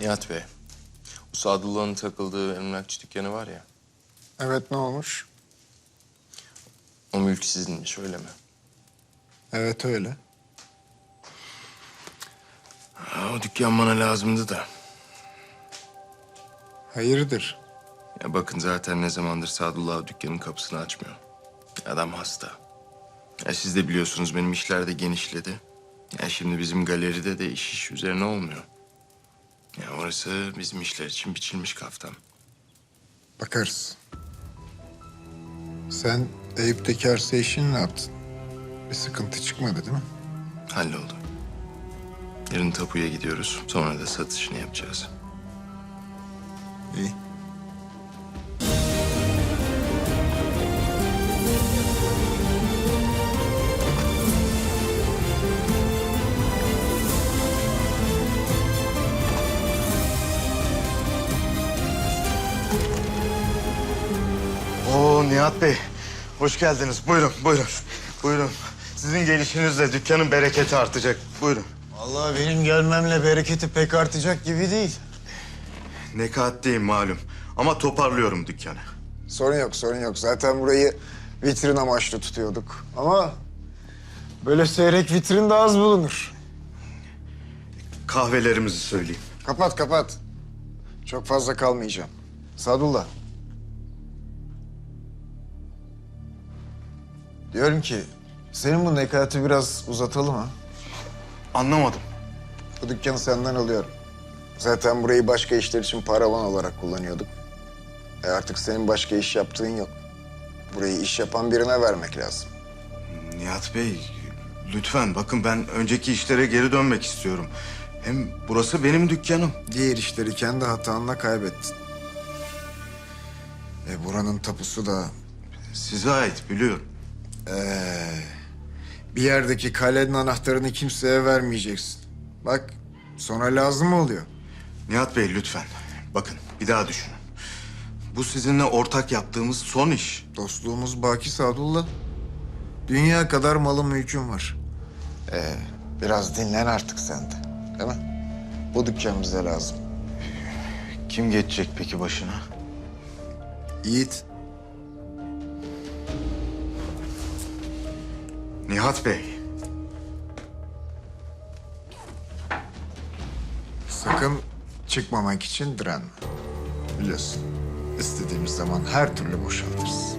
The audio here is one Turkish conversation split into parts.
Nihat Bey, bu Sadullah'ın takıldığı emlakçı dükkanı var ya, Evet ne olmuş? o mülk sizinmiş öyle mi? Evet öyle. Ha, o dükkan bana lazımdı da. Hayırdır? Ya bakın zaten ne zamandır Sadullah o dükkanın kapısını açmıyor. Adam hasta. Ya siz de biliyorsunuz benim işler de genişledi. Ya şimdi bizim galeride de iş iş üzerine olmuyor. Ya orası bizim işler için biçilmiş kaftan. Bakarız. Sen Eyüp'teki arsa işini ne yaptın? Bir sıkıntı çıkmadı değil mi? Halloldu. Yarın tapuya gidiyoruz. Sonra da satışını yapacağız. İyi. Nihat Bey, hoş geldiniz. Buyurun, buyurun. Buyurun. Sizin gelişinizle dükkanın bereketi artacak. Buyurun. Vallahi benim gelmemle bereketi pek artacak gibi değil. Nekahatteyim malum. Ama toparlıyorum dükkanı. Sorun yok, sorun yok. Zaten burayı vitrin amaçlı tutuyorduk. Ama Böyle seyrek vitrin de az bulunur. Kahvelerimizi söyleyeyim. kapat kapat. Çok fazla kalmayacağım. Sadullah. Diyorum ki senin bu nekati biraz uzatalım ha. Anlamadım. Bu dükkanı senden alıyorum. Zaten burayı başka işler için paravan olarak kullanıyorduk. E artık senin başka iş yaptığın yok. Burayı iş yapan birine vermek lazım. Nihat Bey, lütfen bakın ben önceki işlere geri dönmek istiyorum. Hem burası benim dükkanım. Diğer işleri kendi hatanla kaybettin. E buranın tapusu da Size ait biliyorum. Bir yerdeki kalenin anahtarını kimseye vermeyeceksin. Bak sonra lazım oluyor. Nihat Bey lütfen. Bakın bir daha düşünün. Bu sizinle ortak yaptığımız son iş. Dostluğumuz baki Sadullah. Dünya kadar malın mülkün var. Ee, biraz dinlen artık sen de. Değil mi? Bu dükkan bize lazım. Kim geçecek peki başına? Yiğit. Nihat Bey. Sakın çıkmamak için direnme. Biliyorsun. istediğimiz zaman her türlü boşaltırız.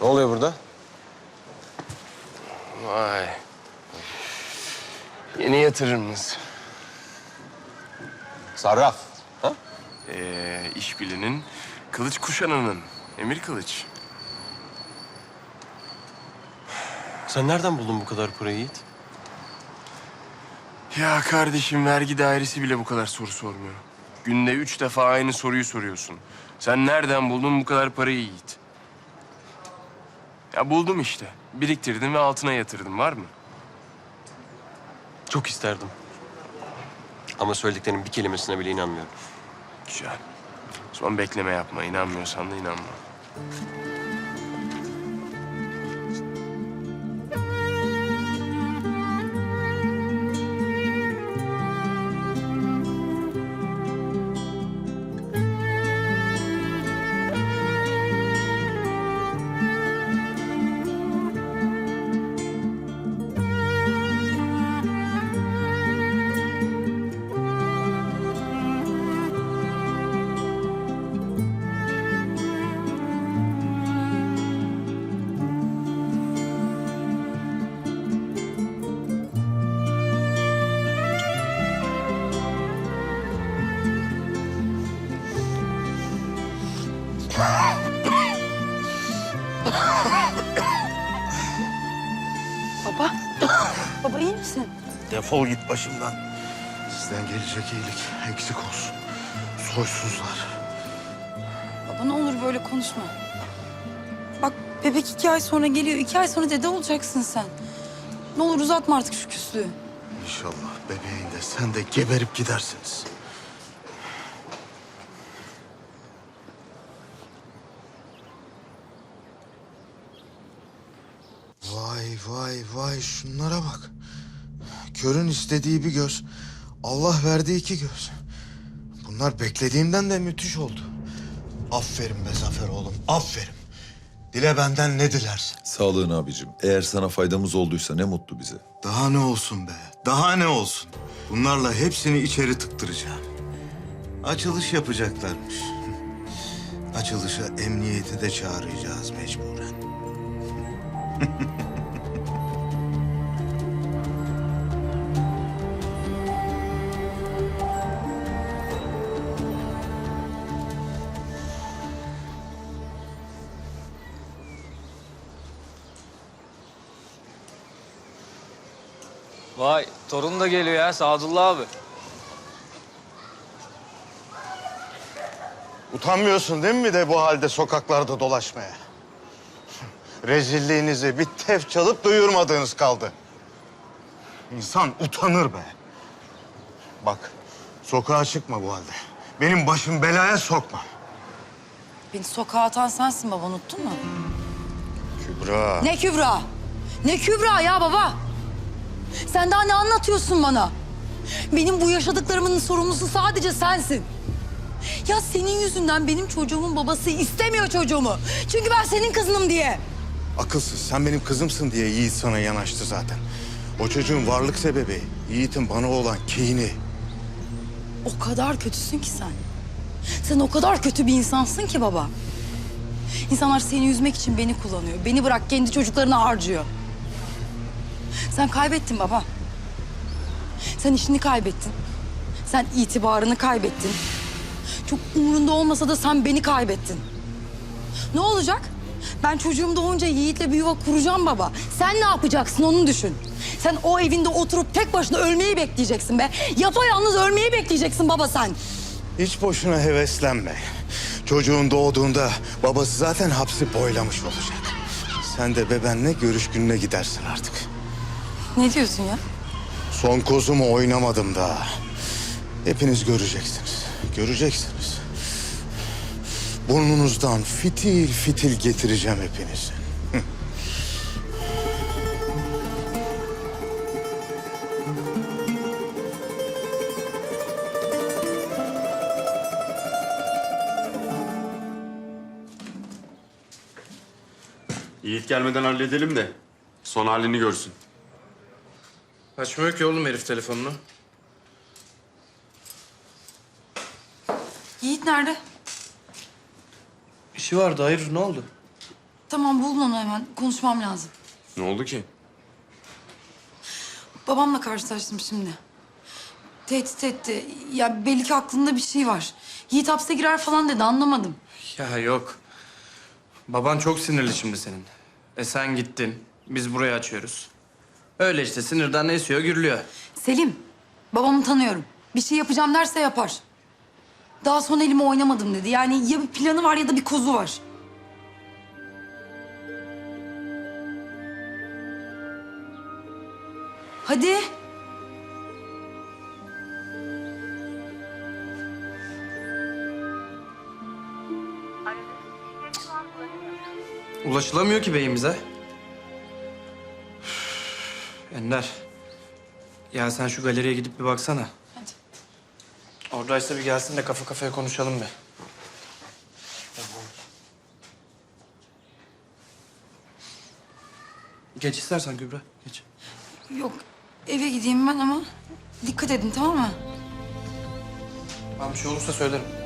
Ne oluyor burada? Vay. Yeni yatırımımız. Sarraf. Ha? Ee, işbilinin kılıç kuşananın. Emir Kılıç. Sen nereden buldun bu kadar parayı Yiğit? Ya kardeşim vergi dairesi bile bu kadar soru sormuyor. Günde üç defa aynı soruyu soruyorsun. Sen nereden buldun bu kadar parayı Yiğit? Ya buldum işte. Biriktirdim ve altına yatırdım. Var mı? Çok isterdim. Ama söylediklerinin bir kelimesine bile inanmıyorum. Güzel. Zaman bekleme yapma. İnanmıyorsan da inanma. Baba. İyi misin? Defol git başımdan. Sizden gelecek iyilik eksik olsun. Soysuzlar. Baba ne olur böyle konuşma. Bak bebek iki ay sonra geliyor. iki ay sonra dede olacaksın sen. Ne olur uzatma artık şu küslüğü. İnşallah bebeğin de sen de geberip gidersiniz. Vay vay şunlara bak. Körün istediği bir göz. Allah verdiği iki göz. Bunlar beklediğimden de müthiş oldu. Aferin be Zafer oğlum, aferin. Dile benden ne dilersin? Sağlığın abicim. Eğer sana faydamız olduysa ne mutlu bize. Daha ne olsun be? Daha ne olsun? Bunlarla hepsini içeri tıktıracağım. Açılış yapacaklarmış. Açılışa emniyeti de çağıracağız mecburen. Vay torun da geliyor ya Sadullah abi. Utanmıyorsun değil mi de bu halde sokaklarda dolaşmaya? Rezilliğinizi bir tef çalıp duyurmadığınız kaldı. İnsan utanır be. Bak, sokağa çıkma bu halde. Benim başım belaya sokma. Beni sokağa atan sensin baba unuttun mu? Kübra. Ne Kübra? Ne Kübra ya baba? Sen daha ne anlatıyorsun bana? Benim bu yaşadıklarımın sorumlusu sadece sensin. Ya senin yüzünden benim çocuğumun babası istemiyor çocuğumu. Çünkü ben senin kızınım diye. Akılsız, sen benim kızımsın diye Yiğit sana yanaştı zaten. O çocuğun varlık sebebi Yiğit'in bana olan kini. O kadar kötüsün ki sen. Sen o kadar kötü bir insansın ki baba. İnsanlar seni üzmek için beni kullanıyor. Beni bırak kendi çocuklarını harcıyor. Sen kaybettin baba. Sen işini kaybettin. Sen itibarını kaybettin. Çok umurunda olmasa da sen beni kaybettin. Ne olacak? Ben çocuğum doğunca Yiğit'le bir yuva kuracağım baba. Sen ne yapacaksın onu düşün. Sen o evinde oturup tek başına ölmeyi bekleyeceksin be. Yapayalnız ölmeyi bekleyeceksin baba sen. Hiç boşuna heveslenme. Çocuğun doğduğunda babası zaten hapsi boylamış olacak. Sen de bebenle görüş gününe gidersin artık. Ne diyorsun ya? Son kozumu oynamadım daha. Hepiniz göreceksiniz. Göreceksiniz. Burnunuzdan fitil fitil getireceğim hepinizi. Yiğit gelmeden halledelim de son halini görsün. Açmıyor ki oğlum herif telefonunu. Yiğit nerede? İşi vardı hayır ne oldu? Tamam bulun onu hemen. Konuşmam lazım. Ne oldu ki? Babamla karşılaştım şimdi. Tehdit etti. Ya belli ki aklında bir şey var. Yiğit hapse girer falan dedi anlamadım. Ya yok. Baban çok sinirli şimdi senin. E sen gittin. Biz burayı açıyoruz. Öyle işte sinirden esiyor gürlüyor. Selim, babamı tanıyorum. Bir şey yapacağım derse yapar. Daha son elime oynamadım dedi. Yani ya bir planı var ya da bir kozu var. Hadi. Ulaşılamıyor ki beyimize. Ender. Ya sen şu galeriye gidip bir baksana. Hadi. Oradaysa bir gelsin de kafa kafaya konuşalım bir. Geç istersen Gübre, geç. Yok, eve gideyim ben ama dikkat edin tamam mı? Ben bir şey olursa söylerim.